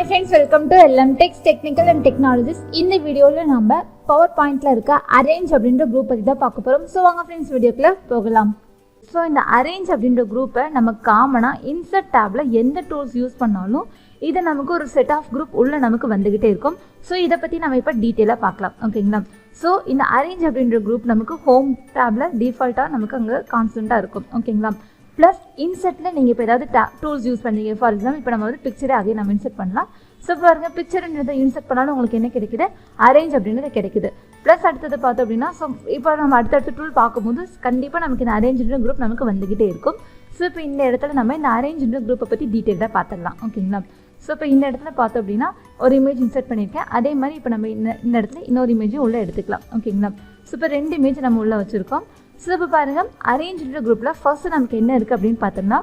Hi friends welcome to LM techs technical and technologies இந்த வீடியோவில் நம்ம பவர் பாயிண்ட்டில் இருக்க அரேஞ்ச் அப்படின்ற குரூப் பற்றி தான் பார்க்க போகிறோம் ஸோ வாங்க ஃப்ரெண்ட்ஸ் வீடியோக்குள்ளே போகலாம். ஸோ இந்த அரேஞ்ச் அப்படின்ற குரூப்பை நம்ம காமனாக இன்சர்ட் டேப்பில் எந்த டூல்ஸ் யூஸ் பண்ணாலும் இது நமக்கு ஒரு செட் ஆஃப் குரூப் உள்ளே நமக்கு வந்துக்கிட்டே இருக்கும். ஸோ இதை பற்றி நம்ம இப்போ டீட்டெயிலாக பார்க்கலாம். ஓகேங்களா ஸோ இந்த அரேஞ்ச் அப்படின்ற குரூப் நமக்கு ஹோம் டேப்பில் டிஃபால்ட்டாக நமக்கு அங்கே கான்ஸ்டண்ட்டாக இருக்கும். ஓகேங்களா ப்ளஸ் இன்செட்டில் நீங்கள் இப்போ ஏதாவது டூல்ஸ் யூஸ் பண்ணீங்க ஃபார் எக்ஸாம்பிள் இப்போ நம்ம வந்து பிக்சரே அதே நம்ம இன்செர்ட் பண்ணலாம். ஸோ பாருங்கள் பிக்சர்ன்றதை இன்செர்ட் பண்ணாலும் உங்களுக்கு என்ன கிடைக்குது? அரேஞ்ச் அப்படின்றது கிடைக்குது. ப்ளஸ் அடுத்தது பார்த்தோம் அப்படின்னா ஸோ இப்போ நம்ம அடுத்தடுத்த டூல் பார்க்கும்போது கண்டிப்பாக நமக்கு இந்த அரேஞ்சுன்ற குரூப் நமக்கு வந்துக்கிட்டே இருக்கும். ஸோ இப்போ இந்த இடத்துல நம்ம இந்த அரேஞ்சுன்ற குரூப்பை பற்றி டீட்டெயிலாக பார்த்துடலாம். ஓகேங்களா ஸோ இப்போ இந்த இடத்துல பார்த்தோம் அப்படின்னா ஒரு இமேஜ் இன்சர்ட் பண்ணியிருக்கேன். அதே மாதிரி இப்போ நம்ம இந்த இந்த இடத்துல இன்னொரு இமேஜும் உள்ளே எடுத்துக்கலாம். ஓகேங்களா ஸோ இப்போ ரெண்டு இமேஜ் நம்ம உள்ளே வச்சுருக்கோம். ஸோ இப்போ பாருங்கள் அரேஞ்சுன்ற குரூப்பில் ஃபர்ஸ்ட் நமக்கு என்ன இருக்குது அப்படின்னு பார்த்தோம்னா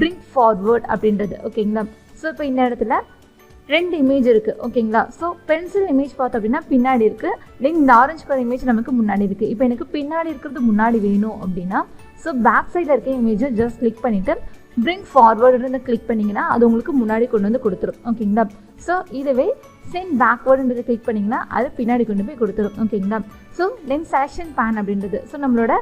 பிரிங் ஃபார்வர்ட் அப்படின்றது ஓகேங்களா ஸோ இப்போ இந்த இடத்துல ரெண்டு இமேஜ் இருக்குது ஓகேங்களா ஸோ பென்சில் இமேஜ் பார்த்தோம் அப்படின்னா பின்னாடி இருக்குது தென் இந்த ஆரஞ்சு கலர் இமேஜ் நமக்கு முன்னாடி இருக்குது இப்போ எனக்கு பின்னாடி இருக்கிறது முன்னாடி வேணும் அப்படின்னா ஸோ பேக் சைடில் இருக்க இமேஜை ஜஸ்ட் கிளிக் பண்ணிவிட்டு பிரிங் ஃபார்வர்டுன்றதை கிளிக் பண்ணிங்கன்னா அது உங்களுக்கு முன்னாடி கொண்டு வந்து கொடுத்துரும் ஓகேங்களா ஸோ இதுவே சென்ட் பேக்வேர்டுன்றது கிளிக் பண்ணிங்கன்னா அது பின்னாடி கொண்டு போய் கொடுத்துரும் ஓகேங்களா ஸோ தென் செலெக்ஷன் பேன் அப்படின்றது. ஸோ நம்மளோட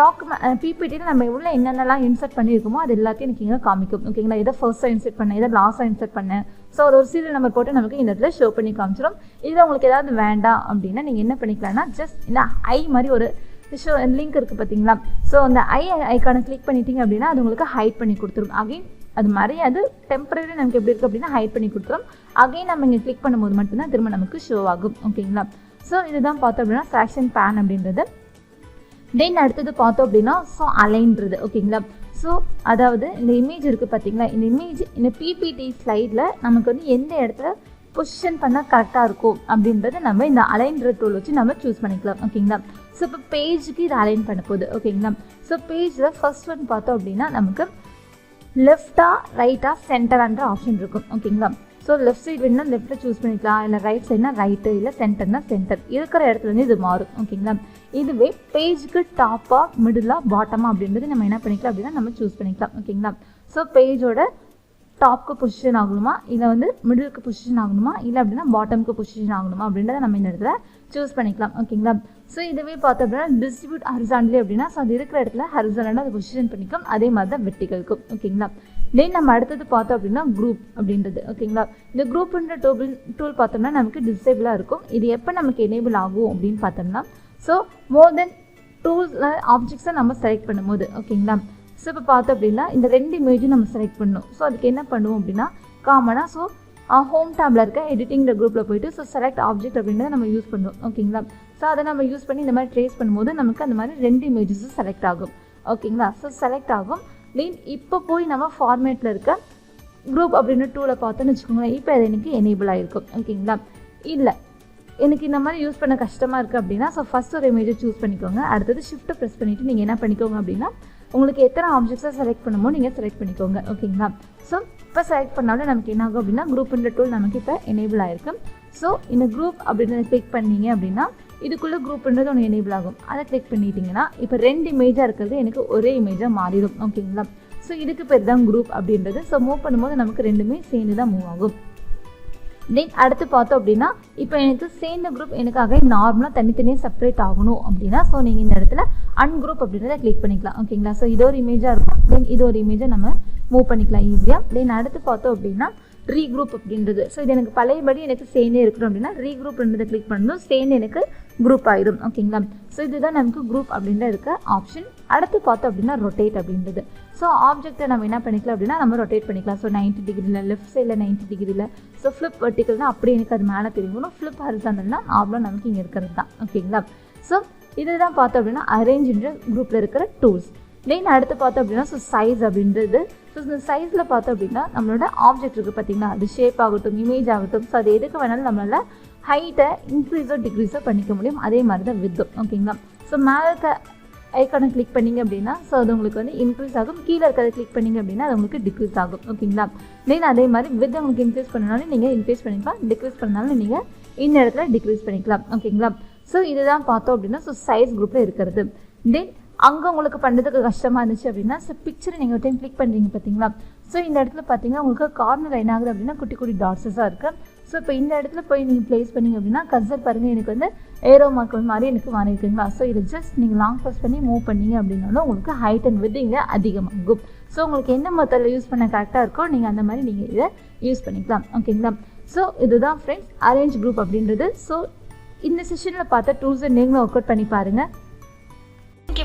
டாக்குமெண்ட் பிபிடியில் நம்ம உள்ள என்னென்னலாம் இன்சர்ட் பண்ணியிருக்கோமோ அது எல்லாத்தையும் எனக்கு இங்கே காமிக்கும். ஓகேங்களா எதை ஃபர்ஸ்ட்டாக இன்சர்ட் பண்ணேன் எதை லாஸ்ட்டாக இன்சர்ட் பண்ணேன். ஸோ அது ஒரு சீரியல் நம்பர் போட்டு நமக்கு இந்த இடத்துல ஷோ பண்ணி காமிச்சிடும் இதில் உங்களுக்கு ஏதாவது வேண்டாம் அப்படின்னா நீங்கள் என்ன பண்ணிக்கலாம்னா ஜஸ்ட் இந்த ஐ மாதிரி ஒரு ஷோ லிங்க் இருக்குது பார்த்தீங்களா ஸோ அந்த ஐ ஐக்கானை கிளிக் பண்ணிட்டீங்க அப்படின்னா அது உங்களுக்கு ஹைட் பண்ணி கொடுத்துரும். அகைன் அது மறையாது. டெம்பரரி நமக்கு எப்படி இருக்குது அப்படின்னா ஹைட் பண்ணி கொடுத்துரும். அகைன் நம்ம இங்கே கிளிக் பண்ணும்போது மட்டும்தான் திரும்ப நமக்கு ஷோ ஆகும். ஓகேங்களா ஸோ இதுதான் பார்த்தோம் அப்படின்னா ஃபேஷன் பேன் அப்படின்றது. தென் அடுத்தது பார்த்தோம் அப்படின்னா ஸோ அலைன்றது ஓகேங்களா ஸோ அதாவது இந்த இமேஜ் இருக்குது பார்த்தீங்களா? இந்த இமேஜ் இந்த பிபிடி ஸ்லைடில் நமக்கு வந்து எந்த இடத்துல பொசிஷன் பண்ணால் கரெக்டாக இருக்கும் அப்படின்றத நம்ம இந்த அலைன்ற டூல் வச்சு நம்ம சூஸ் பண்ணிக்கலாம் ஓகேங்களா ஸோ இப்போ பேஜுக்கு இது அலைன் பண்ண போகுது ஓகேங்களா ஸோ பேஜில் ஃபர்ஸ்ட் ஒன் பார்த்தோம் அப்படின்னா நமக்கு லெஃப்டா ரைட்டா சென்டரான்ற ஆப்ஷன் இருக்கும் ஓகேங்களா ஸோ லெஃப்ட் சைடு வேணும்னா லெஃப்ட்டில் சூஸ் பண்ணிக்கலாம். இல்லை ரைட் சைட்னா ரைட்டு இல்லை சென்டர்னா சென்டர் இருக்கிற இடத்துலேருந்து இது மாறும். ஓகேங்களா இதுவே பேஜுக்கு டாப்பாக மிடிலாக பாட்டமாக அப்படின்றது நம்ம என்ன பண்ணிக்கலாம் அப்படின்னா நம்ம சூஸ் பண்ணிக்கலாம். ஓகேங்களா ஸோ பேஜோட டாப்க்கு பொசிஷன் ஆகணுமா? இல்லை வந்து மிடிலுக்கு பொசிஷன் ஆகணுமா? இல்லை அப்படின்னா பாட்டம்க்கு பொசிஷன் ஆகணுமா? அப்படின்றத நம்ம இந்த இடத்துல சூஸ் பண்ணிக்கலாம். ஓகேங்களா ஸோ இதுவே பார்த்தோம் அப்படின்னா டிஸ்ட்ரிபியூட் ஹரிசான்லி அப்படின்னா ஸோ அது இருக்கிற இடத்துல ஹரிசானோட அது பொசிஷன் பண்ணிக்கும். அதே மாதிரி தான் வெட்டிகளுக்கும் ஓகேங்களா தென் நம்ம அடுத்தது பார்த்தோம் அப்படின்னா குரூப் அப்படின்றது. ஓகேங்களா இந்த குரூப்ன்ற டூபிள் டூல் பார்த்தோம்னா நமக்கு டிசேபிளாக இருக்கும். இது எப்போ நமக்கு எனேபிள் ஆகும் அப்படின்னு பார்த்தோம்னா ஸோ மோர் தென் டூல்ஸில் ஆப்ஜெக்ட்ஸை நம்ம செலக்ட் பண்ணும்போது. ஓகேங்களா ஸோ இப்போ பார்த்தோம் அப்படின்னா இந்த ரெண்டு இமேஜும் நம்ம செலக்ட் பண்ணணும். ஸோ அதுக்கு என்ன பண்ணுவோம் அப்படின்னா காமனாக ஸோ ஹோம் டேப்பில் இருக்க எடிட்டிங்கிற குரூப்பில் போயிட்டு ஸோ செலக்ட் ஆப்ஜெக்ட் அப்படின்றத நம்ம யூஸ் பண்ணுவோம். ஓகேங்களா ஸோ அதை நம்ம யூஸ் பண்ணி இந்த மாதிரி ட்ரேஸ் பண்ணும்போது நமக்கு அந்த மாதிரி ரெண்டு இமேஜஸும் செலக்ட் ஆகும். ஓகேங்களா ஸோ செலக்ட் ஆகும். தென் இப்போ போய் நம்ம ஃபார்மேட்டில் இருக்க குரூப் அப்படின்னு டூவில் பார்த்தோன்னு வச்சுக்கோங்களேன் இப்போ அது எனக்கு எனேபிள் ஆகிருக்கும் ஓகேங்களா இல்லை. எனக்கு இந்த மாதிரி யூஸ் பண்ண கஷ்டமாக இருக்குது அப்படின்னா ஸோ ஃபஸ்ட் ஒரு இமேஜை சூஸ் பண்ணிக்கோங்க. அடுத்தது ஷிஃப்ட்டை ப்ரெஸ் பண்ணிவிட்டு நீங்கள் என்ன பண்ணிக்கோங்க அப்படின்னா உங்களுக்கு எத்தனை ஆப்ஜெக்ட்ஸை செலக்ட் பண்ணுமோ நீங்கள் செலக்ட் பண்ணிக்கோங்க. ஓகேங்களா ஸோ இப்போ செலக்ட் பண்ணாலும் நமக்கு என்ன ஆகும் அப்படின்னா குரூப்ன்ற டூல் நமக்கு இப்போ எனேபிள் ஆகிருக்கு ஸோ இந்த குரூப் அப்படின்றத கிளிக் பண்ணீங்க அப்படின்னா இதுக்குள்ளே குரூப்ன்றது ஒன்று எனேபிள் ஆகும். அதை கிளிக் பண்ணிட்டீங்கன்னா இப்போ ரெண்டு இமேஜாக இருக்கிறது எனக்கு ஒரே இமேஜாக மாறிடும். ஓகேங்களா ஸோ இதுக்கு பேர் தான் குரூப் அப்படின்றது. ஸோ மூவ் பண்ணும்போது நமக்கு ரெண்டுமே சேர்ந்து தான் மூவ் ஆகும். தென் அடுத்து பார்த்தோம் அப்படின்னா இப்போ எனக்கு சேர்ந்த குரூப் எனக்காக நார்மலாக தனித்தனியாக செப்பரேட் ஆகணும் அப்படின்னா ஸோ நீங்கள் இந்த இடத்துல அன்குரூப் அப்படின்றத கிளிக் பண்ணிக்கலாம். ஓகேங்களா ஸோ இது ஒரு இமேஜாக இருக்கும். தென் இது ஒரு இமேஜை நம்ம மூவ் பண்ணிக்கலாம் ஈஸியாக தென் அடுத்து பார்த்தோம் அப்படின்னா ரீக்ரூப் அப்படின்றது. ஸோ இது எனக்கு பழையபடி எனக்கு சேனே இருக்கணும் அப்படின்னா ரீக்ரூப்ன்றதை கிளிக் பண்ணணும் சேன் எனக்கு குரூப் ஆயிடும். ஓகேங்களா ஸோ இதுதான் நமக்கு குரூப் அப்படின்ற இருக்க ஆப்ஷன் அடுத்து பார்த்தோம் அப்படின்னா ரொட்டேட் அப்படின்றது. ஸோ ஆப்ஜெக்ட்டை நம்ம என்ன பண்ணிக்கலாம் அப்படின்னா நம்ம ரொட்டேட் பண்ணிக்கலாம். ஸோ நைன்ட்டி டிகிரியில் லெஃப்ட் சைடில் நைன்ட்டி டிகிரியில் ஸோ ஃப்ளிப் வெர்டிக்கல்னா அப்படியே எனக்கு அது மேலே தெரியும். ஃப்ளிப் ஹரிசாண்டல்னா ஆப்லாம் நமக்கு இங்கே இருக்கிறது தான். ஓகேங்களா ஸோ இதுதான் பார்த்தோம் அப்படின்னா அரேஞ்சுன்ற குரூப்பில் இருக்கிற டூல்ஸ் தென் அடுத்து பார்த்தோம் அப்படின்னா ஸோ சைஸ் அப்படின்றது. ஸோ இந்த சைஸில் பார்த்தோம் அப்படின்னா நம்மளோட ஆப்ஜெக்ட் இருக்குது பார்த்தீங்களா? அது ஷேப் ஆகட்டும் இமேஜ் ஆகட்டும். ஸோ அது எதுக்கு வேணாலும் நம்மளால் ஹைட்டை இன்க்ரீஸோ டிக்ரீஸோ பண்ணிக்க முடியும். அதே மாதிரி தான் வித்தும் ஓகேங்களா ஸோ மேலே இருக்க ஐக்கானை கிளிக் பண்ணிங்க அப்படின்னா ஸோ அது உங்களுக்கு வந்து இன்க்ரீஸ் ஆகும். கீழே இருக்கிறத கிளிக் பண்ணிங்க அப்படின்னா அது உங்களுக்கு டிக்ரீஸ் ஆகும். ஓகேங்களா தென் அதே மாதிரி வித் உங்களுக்கு இன்க்ரீஸ் பண்ணனாலும் நீங்கள் இன்க்ரீஸ் பண்ணிக்கலாம். டிக்ரீஸ் பண்ணாலும் நீங்கள் இந்த இடத்துல டிக்ரீஸ் பண்ணிக்கலாம். ஓகேங்களா ஸோ இதுதான் பார்த்தோம் அப்படின்னா ஸோ சைஸ் குரூப்பில் இருக்கிறது. தென் அங்கே உங்களுக்கு பண்ணுறதுக்கு கஷ்டமாக இருந்துச்சு அப்படின்னா ஸோ பிக்சரை நீங்கள் ஒரு டைம் கிளிக் பண்ணுறீங்க பார்த்தீங்களா ஸோ இந்த இடத்துல பார்த்தீங்கன்னா உங்களுக்கு கார்னர் என்ன ஆகுது அப்படின்னா குட்டி குட்டி டாட்ஸஸாக இருக்குது ஸோ இப்போ இந்த இடத்துல போய் நீங்கள் ப்ளேஸ் பண்ணீங்க அப்படின்னா கசர் பாருங்கள் எனக்கு வந்து ஏரோ மார்க்கல் மாதிரி எனக்கு மாறி இருக்குங்களா ஸோ இதை ஜஸ்ட் நீங்கள் லாங் ப்ரெஸ் பண்ணி மூவ் பண்ணீங்க அப்படின்னாலும் உங்களுக்கு ஹைட் அண்ட் வித் இங்கே அதிகமாகும். ஸோ உங்களுக்கு என்ன மெத்தடில் யூஸ் பண்ண கரெக்டாக இருக்கோ நீங்கள் அந்த மாதிரி நீங்கள் இதை யூஸ் பண்ணிக்கலாம். ஓகேங்களா ஸோ இதுதான் ஃப்ரெண்ட்ஸ் அரேஞ்ச் குரூப் அப்படின்றது. ஸோ இந்த செஷனில் பார்த்தா டூல்ஸை நீங்களும் ஒர்க் அவுட் பண்ணி பாருங்கள்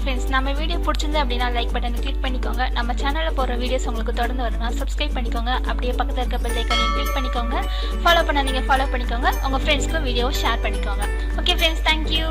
ஃப்ரெண்ட்ஸ் நம்ம வீடியோ பிடிச்சிருந்து அப்படின்னா லைக் பட்டனை கிளிக் பண்ணிக்கோங்க. நம்ம சேனலில் போகிற வீடியோஸ் உங்களுக்கு தொடர்ந்து வரணும்னா சப்ஸ்கிரைப் பண்ணிக்கோங்க. அப்படியே பக்கத்தில் இருக்க பெல் ஐக்கனையும் கிளிக் பண்ணிக்கோங்க. ஃபாலோ பண்ணாதீங்க ஃபாலோ பண்ணிக்கோங்க. உங்கள் ஃப்ரெண்ட்ஸ்க்கும் வீடியோவை ஷேர் பண்ணிக்கோங்க. Okay friends thank you